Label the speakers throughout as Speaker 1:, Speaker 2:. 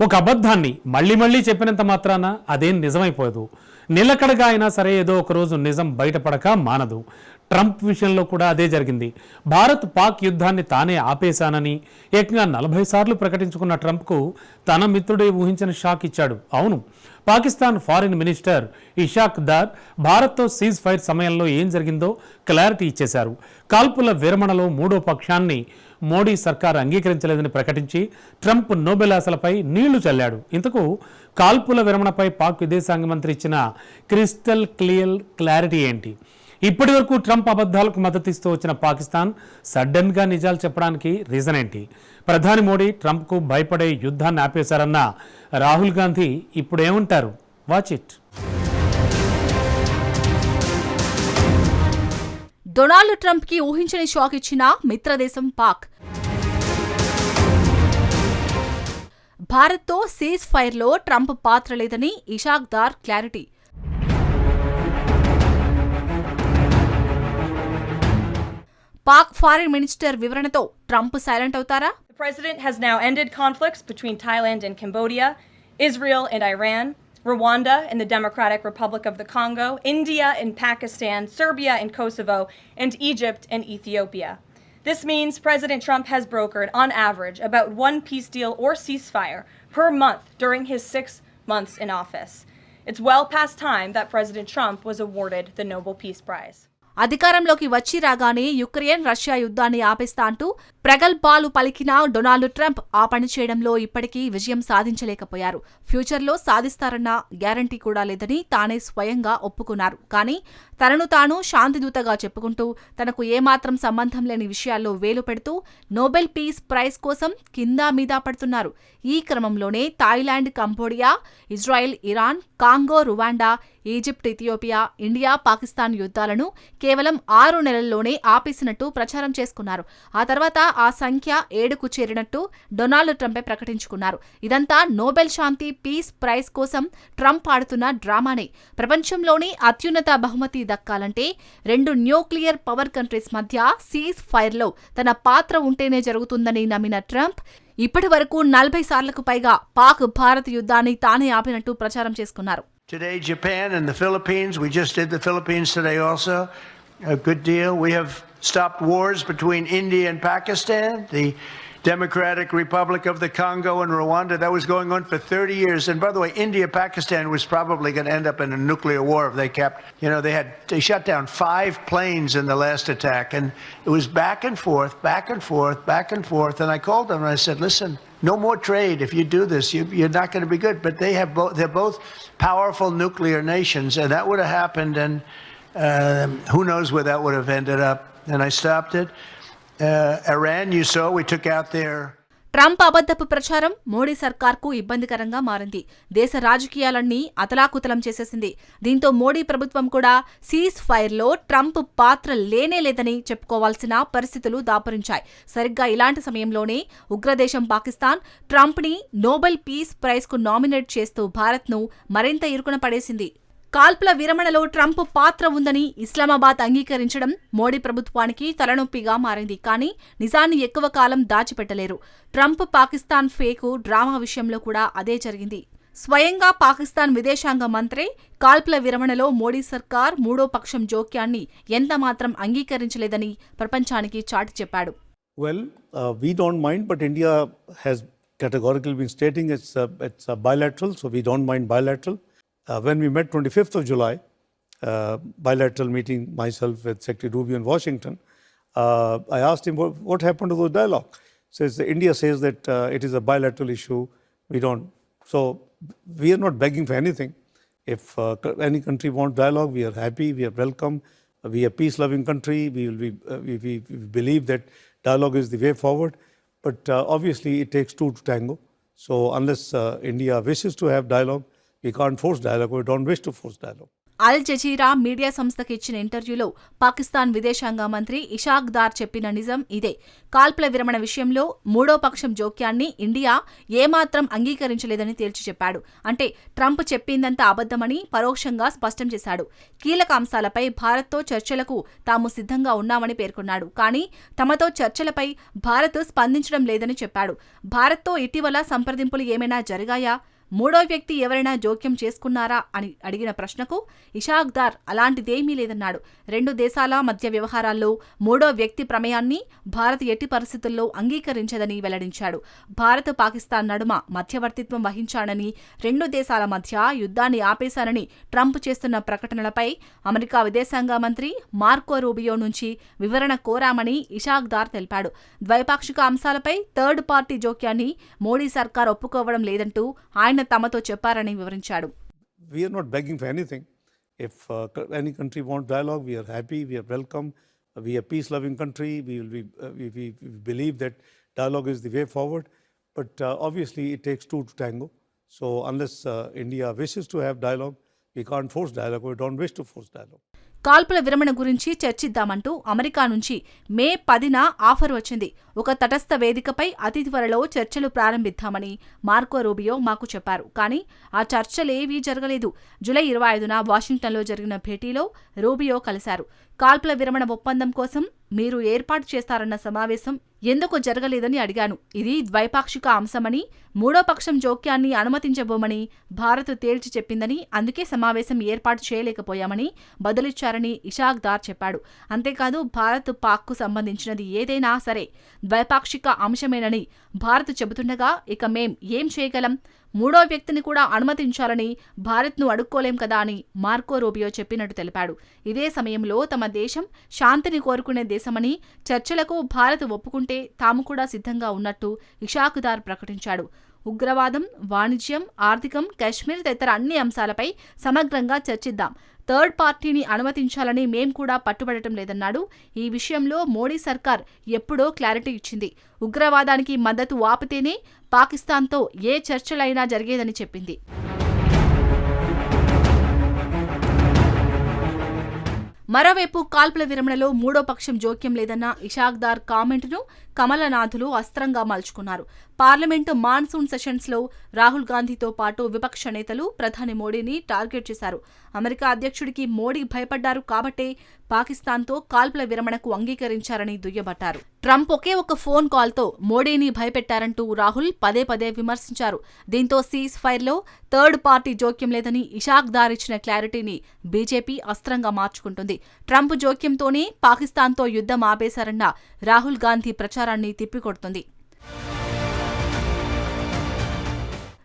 Speaker 1: ఒక అబద్ధాన్ని మళ్ళీ మళ్ళీ చెప్పినంత మాత్రాన అదేం నిజమైపోదు. నిలకడగా అయినా సరే ఏదో ఒక రోజు నిజం బయటపడక మానదు. ట్రంప్ విషయంలో కూడా అదే జరిగింది. భారత్ పాక్ యుద్ధాన్ని తానే ఆపేశానని ఏకంగా నలభై సార్లు ప్రకటించుకున్న ట్రంప్కు తన మిత్రుడే ఊహించిన షాక్ ఇచ్చాడు. అవును పాకిస్తాన్ ఫారిన్ మినిస్టర్ ఇషాక్ దార్ భారత్తో సీజ్ ఫైర్ సమయంలో ఏం జరిగిందో క్లారిటీ ఇచ్చేశారు. కాల్పుల విరమణలో మూడో పక్షాన్ని మోడీ సర్కార్ అంగీకరించలేదని ప్రకటించి ట్రంప్ నోబెల్ ఆశలపై నీళ్ళు చల్లాడు. ఇంతకు కాల్పుల విరమణపై పాక్ విదేశాంగ మంత్రి ఇచ్చిన క్రిస్టల్ క్లియర్ క్లారిటీ ఏంటి? ఇప్పటి వరకు ట్రంప్ అబద్ధాలకు మద్దతిస్తూ వచ్చిన పాకిస్తాన్ సడన్గా నిజాలు చెప్పడానికి రీజన్ ఏంటి? ప్రధాని మోడీ ట్రంప్కు భయపడే యుద్ధాన్ని ఆపేశారన్న రాహుల్ గాంధీ ఇప్పుడు ఏమంటారు వాచ్ ఇట్
Speaker 2: డొనాల్డ్ ట్రంప్కి ఊహించని షాక్ ఇచ్చిన మిత్రదేశం పాక్. భారత్తో సీజ్ ఫైర్లో ట్రంప్ పాత్ర లేదని Ishaq Dar clarity. Pak foreign minister వివరణతో ట్రంప్ సైలెంట్ అవుతారా
Speaker 3: The president has now ended conflicts between Thailand and Cambodia, Israel and Iran, Rwanda and the Democratic Republic of the Congo, India and Pakistan, Serbia and Kosovo, and Egypt and Ethiopia. This means President Trump has brokered, on average, about one peace deal or ceasefire per month during his six months in office. It's well past time that President Trump was awarded the Nobel Peace Prize.
Speaker 2: అధికారంలోకి వచ్చి రాగానే Ukraine Russia యుద్ధాన్ని ఆపేస్తా అంటూ ప్రగల్భాలు పలికిన Donald Trump ఆ పని చేయడంలో ఇప్పటికీ విజయం సాధించలేకపోయారు. ఫ్యూచర్లో సాధిస్తారన్న గ్యారంటీ కూడా లేదని తానే స్వయంగా ఒప్పుకున్నారు. కానీ తనను తాను శాంతిదూతగా చెప్పుకుంటూ తనకు ఏమాత్రం సంబంధం లేని విషయాల్లో వేలు పెడుతూ నోబెల్ పీస్ ప్రైజ్ కోసం కిందా మీద పడుతున్నారు. ఈ క్రమంలోనే Thailand Cambodia Israel Iran Congo Rwanda Egypt Ethiopia India Pakistan యుద్ధాలను కేవలం ఆరు నెలల్లోనే ఆపేసినట్టు ప్రచారం చేసుకున్నారు. ఆ తర్వాత ఆ సంఖ్య ఏడుకు చేరినట్టు డొనాల్డ్ ట్రంపే ప్రకటించుకున్నారు. ఇదంతా నోబెల్ శాంతి పీస్ ప్రైజ్ కోసం ట్రంప్ ఆడుతున్న డ్రామానే. ప్రపంచంలోని అత్యున్నత బహుమతి దక్కాలంటే రెండు న్యూక్లియర్ పవర్ కంట్రీస్ మధ్య సీజ్ ఫైర్లో తన పాత్ర ఉంటేనే జరుగుతుందని నమ్మిన ట్రంప్ ఇప్పటి వరకు నలభై సార్లకు పైగా పాక్ భారత్ యుద్ధాన్ని తానే ఆపినట్టు ప్రచారం చేసుకున్నారు
Speaker 4: Today, Japan and the Philippines. We just did the Philippines today also. A good deal. We have stopped wars between India and Pakistan, the Democratic Republic of the Congo and Rwanda. That was going on for 30 years. And by the way, India Pakistan was probably going to end up in a nuclear war if they kept, you know, they had, they shut down five planes in the last attack. And it was back and forth, back and forth, back and forth. And I called them and I said, listen, no more trade. If you do this, you, you're not going to be good. But they have both, they're both powerful nuclear nations. And that would have happened. And um, who knows where that would have ended up. And I stopped it.
Speaker 2: Trump అబద్ధపు ప్రచారం మోడీ సర్కార్కు ఇబ్బందికరంగా మారింది. దేశ రాజకీయాలన్నీ అతలాకుతలం చేసేసింది. దీంతో మోడీ ప్రభుత్వం కూడా సీజ్ ఫైర్లో ట్రంప్ పాత్ర లేనే లేదని చెప్పుకోవాల్సిన పరిస్థితులు దాపురించాయి. సరిగ్గా ఇలాంటి సమయంలోనే ఉగ్రదేశం పాకిస్తాన్ ట్రంప్ని నోబెల్ పీస్ ప్రైజ్కు నామినేట్ చేస్తూ భారత్ను మరింత ఇరుకున పడేసింది. కాల్పుల విరమణలో ట్రంప్ పాత్ర ఉందని ఇస్లామాబాద్ అంగీకరించడం మోడీ ప్రభుత్వానికి తలనొప్పిగా మారింది. కానీ నిజాన్ని ఎక్కువ కాలం దాచిపెట్టలేరు. ట్రంప్ పాకిస్తాన్ ఫేకు డ్రామా విషయంలో కూడా అదే జరిగింది. స్వయంగా పాకిస్తాన్ విదేశాంగ మంత్రి కాల్పుల విరమణలో మోడీ సర్కార్ మూడో పక్షం జోక్యాన్ని ఎంతమాత్రం అంగీకరించలేదని ప్రపంచానికి చాటి చెప్పాడు.
Speaker 5: Well, uh, we don't mind, but India has categorically been stating it's, a, it's a bilateral, so we don't mind bilateral. Uh, when we met 25th of July, uh, bilateral meeting myself with Secretary Rubio in Washington, uh, I asked him what, what happened to the dialogue. Says India says that it is a bilateral issue. We don't. So we are not begging for anything. If uh, any country wants dialogue, we are happy. We are welcome. We are peace-loving country. We will be. Uh, we, we, we believe that dialogue is the way forward. But uh, obviously, it takes two to tango. So unless India wishes to have dialogue,
Speaker 2: Al Jazeera media సంస్థకు ఇచ్చిన ఇంటర్వ్యూలో పాకిస్తాన్ విదేశాంగ మంత్రి ఇషాక్ దార్ చెప్పిన నిజం ఇదే. కాల్పుల విరమణ విషయంలో మూడో పక్షం జోక్యాన్ని ఇండియా ఏమాత్రం అంగీకరించలేదని తేల్చి చెప్పాడు. అంటే ట్రంప్ చెప్పిందంతా అబద్దమని పరోక్షంగా స్పష్టం చేశాడు. కీలక అంశాలపై భారత్తో చర్చలకు తాము సిద్ధంగా ఉన్నామని పేర్కొన్నాడు. కానీ తమతో చర్చలపై భారత్ స్పందించడం లేదని చెప్పాడు. భారత్తో ఇటీవల సంప్రదింపులు ఏమైనా జరిగాయా? మూడో వ్యక్తి ఎవరైనా జోక్యం చేసుకున్నారా అని అడిగిన ప్రశ్నకు ఇషాక్ దార్ అలాంటిదేమీ లేదన్నాడు. రెండు దేశాల మధ్య వ్యవహారాల్లో మూడో వ్యక్తి ప్రమేయాన్ని భారత్ ఎట్టి పరిస్థితుల్లో అంగీకరించదని వెల్లడించాడు. భారత్ పాకిస్తాన్ నడుమ మధ్యవర్తిత్వం వహించాడని రెండు దేశాల మధ్య యుద్ధాన్ని ఆపేశానని ట్రంప్ చేస్తున్న ప్రకటనలపై అమెరికా విదేశాంగ మంత్రి మార్కో రూబియో నుంచి వివరణ కోరామని ఇషాక్ దార్ తెలిపాడు. ద్వైపాక్షిక అంశాలపై థర్డ్ పార్టీ జోక్యాన్ని మోడీ సర్కార్ ఒప్పుకోవడం లేదంటూ ఆయన తమతో చెప్పారని వివరించాడు
Speaker 5: We are not begging for anything. If uh, co- any country wants dialogue, we are happy, we are welcome. Uh, we are peace-loving country. We will be, uh, we, we, we believe that dialogue is the way forward. But uh, obviously, it takes two to tango. So unless uh, India wishes to have dialogue, we can't force dialogue. We don't wish to force dialogue.
Speaker 2: కాల్పుల విరమణ గురించి చర్చిద్దామంటూ America నుంచి మే పదిన offer వచ్చింది. ఒక తటస్థ వేదికపై అతి త్వరలో చర్చలు ప్రారంభిద్దామని మార్కో రూబియో మాకు చెప్పారు. కానీ ఆ చర్చలేవీ జరగలేదు. జూలై ఇరవై ఐదున వాషింగ్టన్లో జరిగిన భేటీలో రూబియో కలిశారు. కాల్పుల విరమణ ఒప్పందం కోసం మీరు ఏర్పాటు చేస్తారన్న సమావేశం ఎందుకు జరగలేదని అడిగాను. ఇది ద్వైపాక్షిక అంశమని మూడో పక్షం జోక్యాన్ని అనుమతించబోమని భారత్ తేల్చి చెప్పిందని అందుకే సమావేశం ఏర్పాటు చేయలేకపోయామని బదులిచ్చారని ఇషాక్ దార్ చెప్పాడు. అంతేకాదు భారత్ పాక్కు సంబంధించినది ఏదైనా సరే ద్వైపాక్షిక అంశమేనని భారత్ చెబుతుండగా ఇక మేం ఏం చేయగలం? మూడో వ్యక్తిని కూడా అనుమతించాలని భారత్ను అడుక్కోలేం కదా అని మార్కో రూబియో చెప్పినట్టు తెలిపాడు. ఇదే సమయంలో తమ దేశం శాంతిని కోరుకునే దేశమని చర్చలకు భారత్ ఒప్పుకుంటే తాము కూడా సిద్ధంగా ఉన్నట్టు ఇషాకుదార్ ప్రకటించాడు. ఉగ్రవాదం వాణిజ్యం ఆర్థికం కశ్మీర్ తదితర అన్ని అంశాలపై సమగ్రంగా చర్చిద్దాం. థర్డ్ పార్టీని అనుమతించాలని మేం కూడా పట్టుబడటం లేదన్నాడు. ఈ విషయంలో మోడీ సర్కార్ ఎప్పుడో క్లారిటీ ఇచ్చింది. ఉగ్రవాదానికి మద్దతు ఆపితేనే పాకిస్తాన్తో ఏ చర్చలైనా జరిగేదని చెప్పింది. మరోవైపు కాల్పుల విరమణలో మూడో పక్షం జోక్యం లేదన్న ఇషాక్దార్ కామెంట్ను కమలనాథులు అస్త్రంగా మలుచుకున్నారు. పార్లమెంటు మాన్సూన్ సెషన్స్లో రాహుల్ గాంధీతో పాటు విపక్ష నేతలు ప్రధాని మోడీని టార్గెట్ చేశారు. అమెరికా అధ్యక్షుడికి మోడీ భయపడ్డారు కాబట్టే పాకిస్తాన్తో కాల్పుల విరమణకు అంగీకరించారని దుయ్యబట్టారు. ట్రంప్ ఒకే ఒక ఫోన్ కాల్తో మోడీని భయపెట్టారంటూ రాహుల్ పదే పదే విమర్శించారు. దీంతో సీజ్ ఫైర్లో థర్డ్ పార్టీ జోక్యం లేదని ఇషాక్ దార్ ఇచ్చిన క్లారిటీని బీజేపీ అస్త్రంగా మార్చుకుంటుంది. ట్రంప్ జోక్యంతోనే పాకిస్తాన్తో యుద్ధం ఆపేశారన్న రాహుల్ గాంధీ ప్రచారాన్ని తిప్పికొడుతుంది.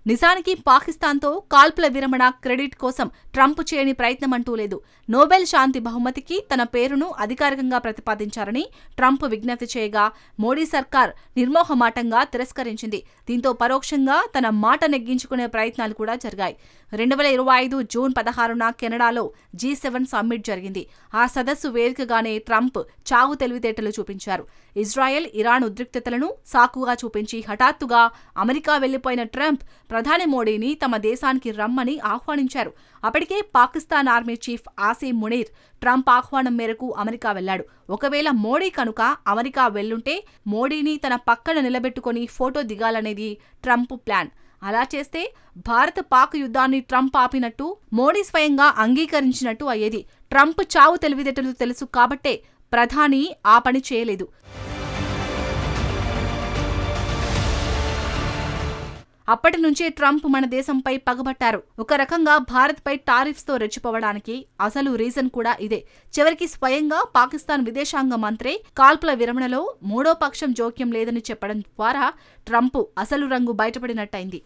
Speaker 2: నిజానికి పాకిస్తాన్తో కాల్పుల విరమణ క్రెడిట్ కోసం ట్రంప్ చేయని ప్రయత్నం అంటూ లేదు. నోబెల్ శాంతి బహుమతికి తన పేరును అధికారికంగా ప్రతిపాదించారని ట్రంప్ విజ్ఞప్తి చేయగా మోడీ సర్కార్ నిర్మోహమాటంగా తిరస్కరించింది. దీంతో పరోక్షంగా తన మాట నెగ్గించుకునే ప్రయత్నాలు కూడా జరిగాయి. రెండు వేల ఇరవై ఐదు జూన్ పదహారున కెనడాలో జీ సెవెన్ సమ్మిట్ జరిగింది. ఆ సదస్సు వేదికగానే ట్రంప్ చావు తెలివితేటలు చూపించారు. ఇజ్రాయెల్ ఇరాన్ ఉద్రిక్తతలను సాకుగా చూపించి హఠాత్తుగా అమెరికా వెళ్ళిపోయిన ట్రంప్ ప్రధాని మోడీని తమ దేశానికి రమ్మని ఆహ్వానించారు. అప్పటికే Pakistan army chief Asim Munir Trump ఆహ్వానం మేరకు అమెరికా వెళ్ళాడు ఒకవేళ మోడీ కనుక అమెరికా వెళ్ళుంటే మోడీని తన పక్కన నిలబెట్టుకుని ఫోటో దిగాలనేది ట్రంప్ ప్లాన్. అలా చేస్తే భారత్ పాక్ యుద్ధాన్ని ట్రంప్ ఆపినట్టు మోడీ స్వయంగా అంగీకరించినట్టు అయ్యేది. ట్రంప్ చావు తెలివితేటలు తెలుసు కాబట్టే ప్రధాని ఆ పని చేయలేదు. అప్పటి నుంచే ట్రంప్ మన దేశంపై పగబట్టారు. ఒక రకంగా భారత్పై టారిఫ్స్తో రెచ్చిపోవడానికి అసలు రీజన్ కూడా ఇదే. చివరికి స్వయంగా పాకిస్తాన్ విదేశాంగ మంత్రి కాల్పుల విరమణలో మూడో పక్షం జోక్యం లేదని చెప్పడం ద్వారా ట్రంప్ అసలు రంగు బయటపడినట్టయింది.